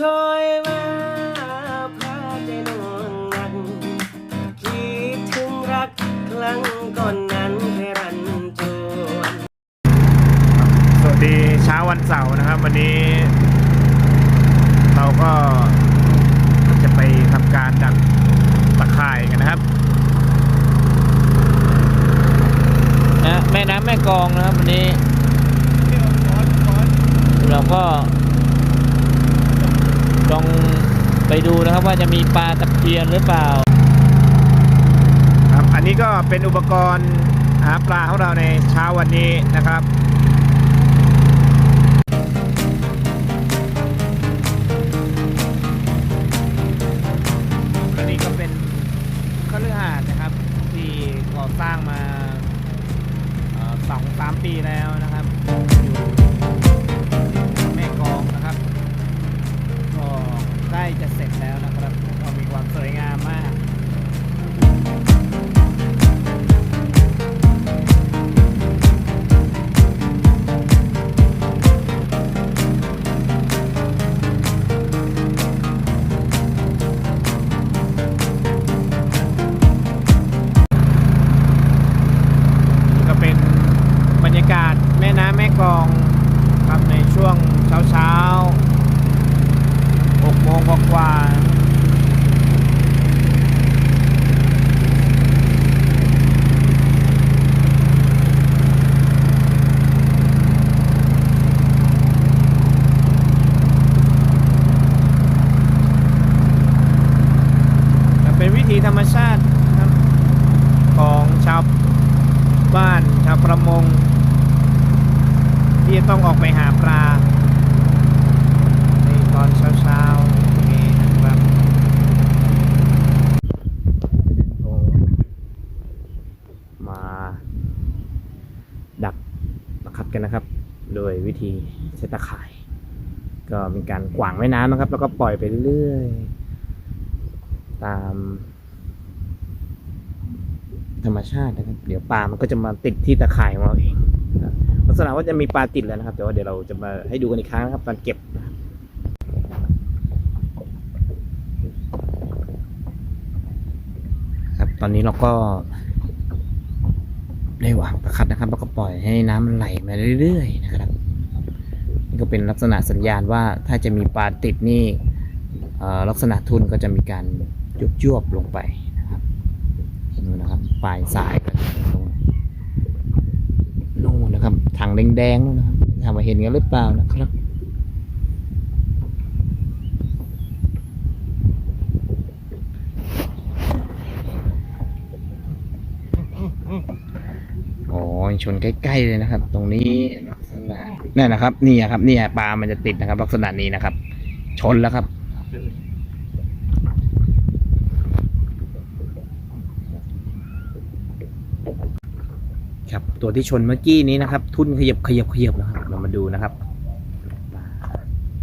ช่วยมาพาใจน่วงนักคิดถึงรักครั้งก่อนนั้นแค่รันจวนสวัสดีเช้าวันเสาร์นะครับ วันนี้ เราก็จะไปทำการดักตะข่ายกันนะครับนะแม่น้ำแม่กองนะครับ วันนี้ เราก็ ไปดูนะครับว่าจะมีปลาตะเพียนหรือเปล่า ครับ อันนี้ก็เป็นอุปกรณ์หาปลาของเราในเช้าวันนี้นะครับและนี่ก็เป็นคฤหาสน์นะครับ ที่ก่อสร้างมาเอ่อสองสามปีแล้วนะครับ ดีธรรมชาติครับ ของชาวบ้านชาวประมง ที่จะต้องออกไปหาปลาในตอนเช้าๆนี่นะครับมา ดักนะคับกันนะครับ โดยวิธีใช้ตะข่าย ก็เป็นการกวางแม่น้ำนะครับ แล้วก็ปล่อยไปเรื่อยตาม ธรรมชาตินะครับ เดี๋ยวปลามันก็จะมาติดที่ตะข่ายของเราเองลักษณะว่าจะมีปลาติดแล้วนะครับ แต่ว่าเดี๋ยวเราจะมาให้ดูกันอีกครั้งนะครับ ตอนเก็บนะครับครับ ตอนนี้เราก็ได้วางตะคัดนะครับ แล้วก็ปล่อยให้น้ำมันไหลมาเรื่อยๆนะครับนี่ก็เป็นลักษณะสัญญาณว่าถ้าจะมีปลาติดนี่ลักษณะทุนก็จะมีการยุบยวบๆลงไป นู่นนะครับปลายสายก็ตรงนู่นนะครับถังแดงๆนู่นนะครับถามว่าเห็นกันหรือเปล่านะครับโอ้ยชนใกล้ๆเลยนะครับ ตรงนี้นี่นะครับ นี่ครับ นี่ปลามันจะติดนะครับ ลักษณะนี้นะครับ ชนแล้วครับ ครับ ตัวที่ชนเมื่อกี้นี้นะครับ ทุ่นขยับขยับขยับนะครับเรามาดูนะครับ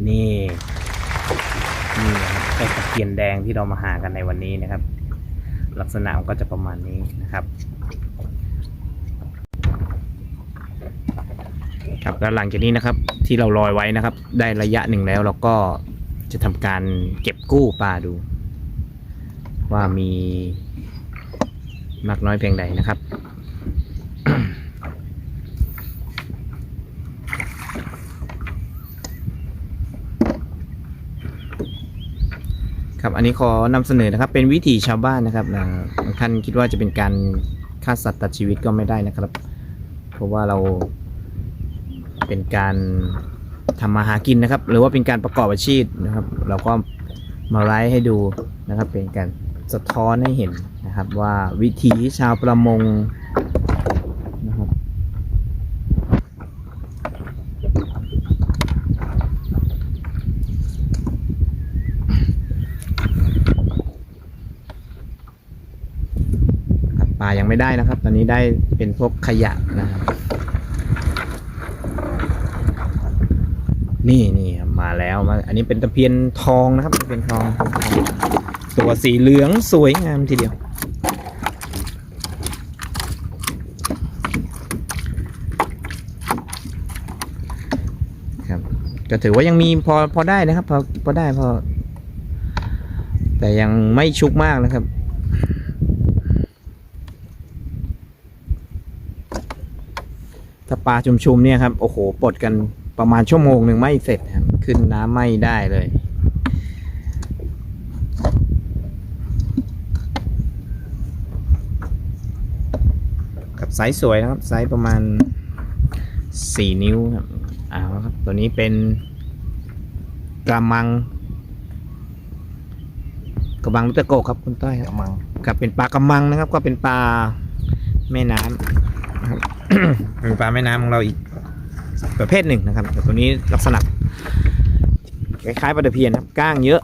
นี่นี่นะครับไอ้ตะเกียนแดงที่เรามาหากันในวันนี้นะครับ ลักษณะมันก็จะประมาณนี้นะครับครับแล้วหลังจากนี้นะครับที่เราลอยไว้นะครับ ได้ระยะหนึ่งแล้วเราก็จะทำการเก็บกู้ปลาดู ว่ามีมากน้อยเพียงใดนะครับ ครับอันนี้ขอนำเสนอนะครับ เป็นวิถีชาวบ้านนะครับนะบางท่านคิดว่าจะเป็นการฆ่าสัตว์ตัดชีวิตก็ไม่ได้นะครับ เพราะว่าเราเป็นการทำมาหากินนะครับ หรือว่าเป็นการประกอบอาชีพนะครับ เราก็มาไลฟ์ให้ดูนะครับ เป็นการสะท้อนให้เห็นนะครับ ว่าวิถีชาวประมงนะครับ ครับป ลายังไม่ได้นะครับ ตอนนี้ได้เป็นพวกขยะนะครับ นี่นี่มาแล้วมาอันนี้เป็นตะเพียนทองนะครับตะเพียนทอง ตัวสีเหลืองสวยงามทีเดียว ครับก็ถือว่ายังมีพอพอได้นะครับ พอพอได้พอแต่ยังไม่ชุกมากนะครับ ถ้าปลาชุมๆเนี่ยครับโอ้โหปลดกันประมาณชั่วโมงหนึ่งไม่เสร็จครับขึ้นน้ำไม่ได้เลยกับไซส์สวยนะครับไซส์ประมาณ 4 นิ้วครับเอาละครับตัวนี้เป็นกระมังกระมังลูกตะโกกครับคุณต้อยครับกระมังครับเป็นปลากระมังนะครับ ก็เป็นปลาแม่น้ำนะครับ เป็นปลาแม่น้ำของเราอีกประเภทหนึ่งนะครับแต่ตัวนี้ลักษณะคล้ายๆปลาตะเพียนครับก้างเยอะ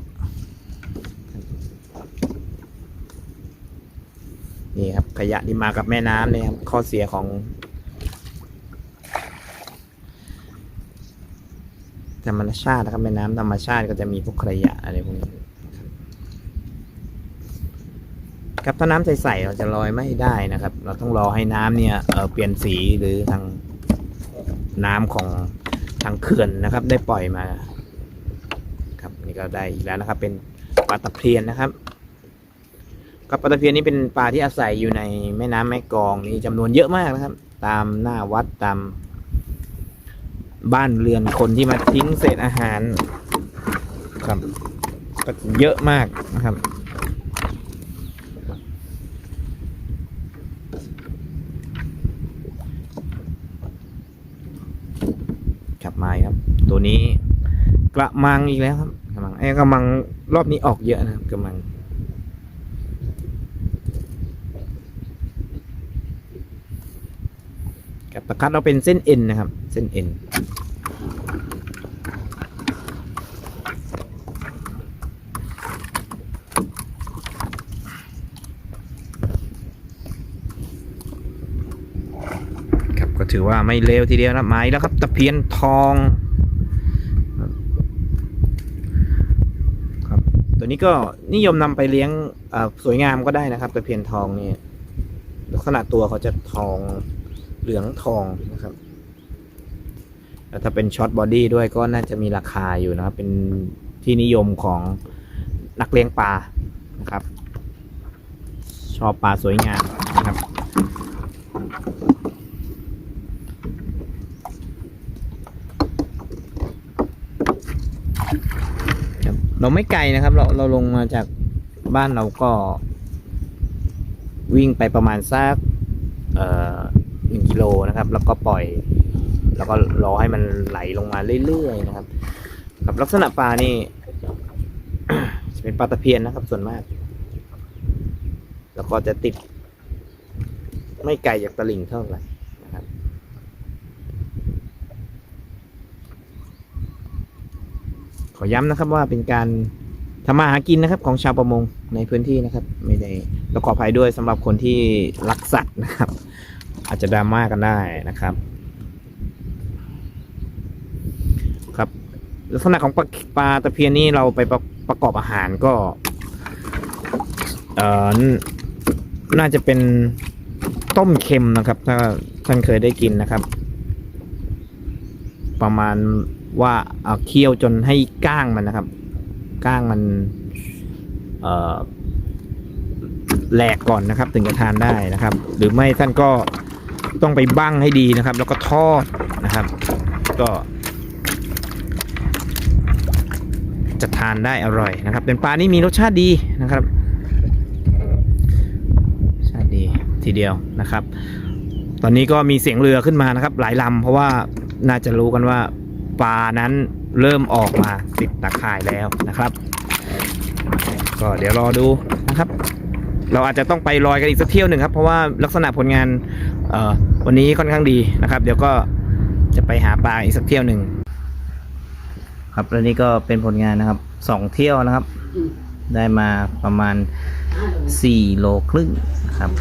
นี่ครับขยะที่มากับแม่น้ำเนี่ยครับข้อเสียของ ธรรมชาตินะครับแม่น้ำธรรมชาติก็จะมีพวกขยะอะไรพวกนี้นะ ครับถ้าน้ำใสๆเราจะลอยไม่ได้นะครับ เราต้องรอให้น้ำเนี่ยเเปลี่ยนสีหรือทางน้ำของทางเขื่อนนะครับ ได้ปล่อยมา ครับนี่ก็ได้อีกแล้วนะครับ เป็นปลาตะเพียนนะครับครับปลาตะเพียนนี่เป็นปลาที่อาศัยอยู่ในแม่น้ำแม่กองนี่จำนวนเยอะมากนะครับ ตามหน้าวัดตาม บ้านเรือนคนที่มาทิ้งเศษอาหาร ครับก็เยอะมากนะครับมาครับ ตัว นี้กระมังอีกแล้วครับกระมังไอ้กระมังรอบนี้ออกเยอะนะครับกระมัง กับตะคัดเราเป็นเส้นเอ็นนะครับ เส้นเอ็นครับก็ถือว่าไม่เลวทีเดียวนะไม้แล้วครับ ตะเพียนทองครับตัว นี้ก็นิยมนำไปเลี้ยงสวยงามก็ได้นะครับตะเพียนทองนี่ลักษณะตัวเขาจะทองเหลืองทองนะครับแล้วถ้าเป็นช็อตบอดี้ด้วยก็น่าจะมีราคาอยู่นะครับ เป็นที่นิยมของนักเลี้ยงปลานะครับ ชอบปลาสวยงามนะครับ ครับ เราไม่ไกลนะครับ เราเราลงมาจากบ้านเราก็ วิ่งไปประมาณสักเอ่อหนึ่งกิโลนะครับ แล้วก็ปล่อย แล้วก็รอให้มันไหลลงมาเรื่อยๆนะครับกับลักษณะปลานี่จะเป็นปลาตะเพียนนะครับ ส่วนมาก แล้วก็จะติด ไม่ไกลจากตลิ่งเท่าไหร่นะครับ ขอย้ำนะครับว่าเป็นการทำมาหากินนะครับของชาวประมงในพื้นที่นะครับ ไม่ได้ต้องขออภัยด้วยสำหรับคนที่รักสัตว์นะครับ อาจจะดราม่ากันได้นะครับ ครับ ลักษณะของปลาปลาตะเพียนนี่เราไปประประกอบอาหารก็เออน่าจะเป็นต้มเค็มนะครับ ถ้าท่านเคยได้กินนะครับ ประมาณ ว่าเอาเคี่ยวจนให้ก้างมันนะครับ ก้างมันแหลกก่อนนะครับ ถึงจะทานได้นะครับ หรือไม่ท่านก็ต้องไปบั้งให้ดีนะครับ แล้วก็ทอดนะครับ ก็ จะทานได้อร่อยนะครับ เป็นปลานี่มีรสชาติดีนะครับรสชาติดีทีเดียวนะครับ ตอนนี้ก็มีเสียงเรือขึ้นมานะครับ หลายลำเพราะว่าน่าจะรู้กันว่า ปลานั้นเริ่มออกมาติดตะข่ายแล้วนะครับ ก็เดี๋ยวรอดูนะครับ เราอาจจะต้องไปลอยกันอีกสักเที่ยวหนึ่งครับ เพราะว่าลักษณะผลงานเอ่อวันนี้ค่อนข้างดีนะครับ เดี๋ยวก็จะไปหาปลาอีกสักเที่ยวหนึ่งครับแล้วนี่ก็เป็นผลงานนะครับสองเที่ยวนะครับ ได้มาประมาณ4โลครึ่งนะครับ